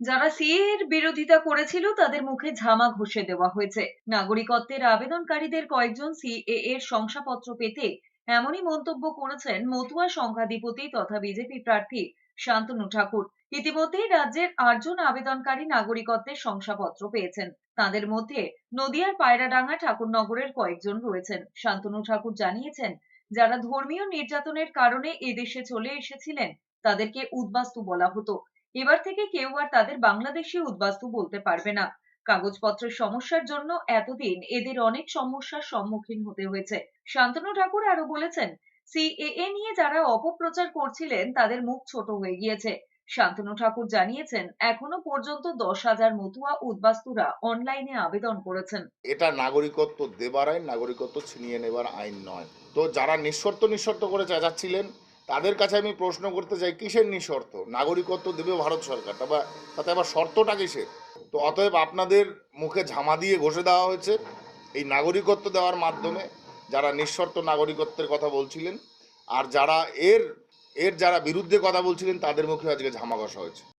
যারা সিএ এর বিরোধিতা করেছিল, তাদের মুখে ঝামা ঘষে দেওয়া হয়েছে। নাগরিকত্বের আবেদনকারীদের কয়েকজন সিএ এর শংসাপত্র পেতে এমনই মন্তব্য করেছেন মতুয়া সংঘাধিপতি তথা বিজেপি প্রার্থী শান্তনু ঠাকুর। ইতিমধ্যেই রাজ্যের আটজন আবেদনকারী নাগরিকত্বের শংসাপত্র পেয়েছেন। তাদের মধ্যে নদিয়ার পায়রাডাঙ্গা ঠাকুরনগরের কয়েকজন রয়েছেন। শান্তনু ঠাকুর জানিয়েছেন, যারা ধর্মীয় নির্যাতনের কারণে এদেশে চলে এসেছিলেন, তাদেরকে উদ্বাস্তু বলা হতো। এবার থেকে কেউ আর তাদের বাংলাদেশি উদ্বাস্তু বলতে পারবে না। কাগজপত্রের সমস্যার জন্য এতদিন এদের অনেক সমস্যার সম্মুখীন হতে হয়েছে। শান্তনু ঠাকুর আরও বলেছেন, সিএএ নিয়ে যারা অপপ্রচার করছিলেন, তাদের মুখ ছোট হয়ে গিয়েছে। শান্তনু ঠাকুর জানিয়েছেন, এখনও পর্যন্ত দশ হাজার মতুয়া উদ্বাস্তুরা অনলাইনে আবেদন করেছেন। এটা নাগরিকত্ব দেবার আইন, নাগরিকত্ব ছিনিয়ে নেবার আইন নয়। তো যারা নিঃশর্ত নিঃশর্ত করে চেঁচাচ্ছিলেন তাদের কাছে আমি প্রশ্ন করতে চাই, কিসের নিঃশর্ত? নাগরিকত্ব দেবে ভারত সরকার। বা- তাতে আবার শর্তটা কিসের? তো অতএব আপনাদের মুখে ঝামা দিয়ে ঘষে দেওয়া হয়েছে। এই নাগরিকত্ব দেওয়ার মাধ্যমে যারা নিঃশর্ত নাগরিকত্বের কথা বলছিলেন, আর যারা এর এর যারা বিরুদ্ধে কথা বলছিলেন, তাদের মুখে আজকে ঝামা ঘষা হয়েছে।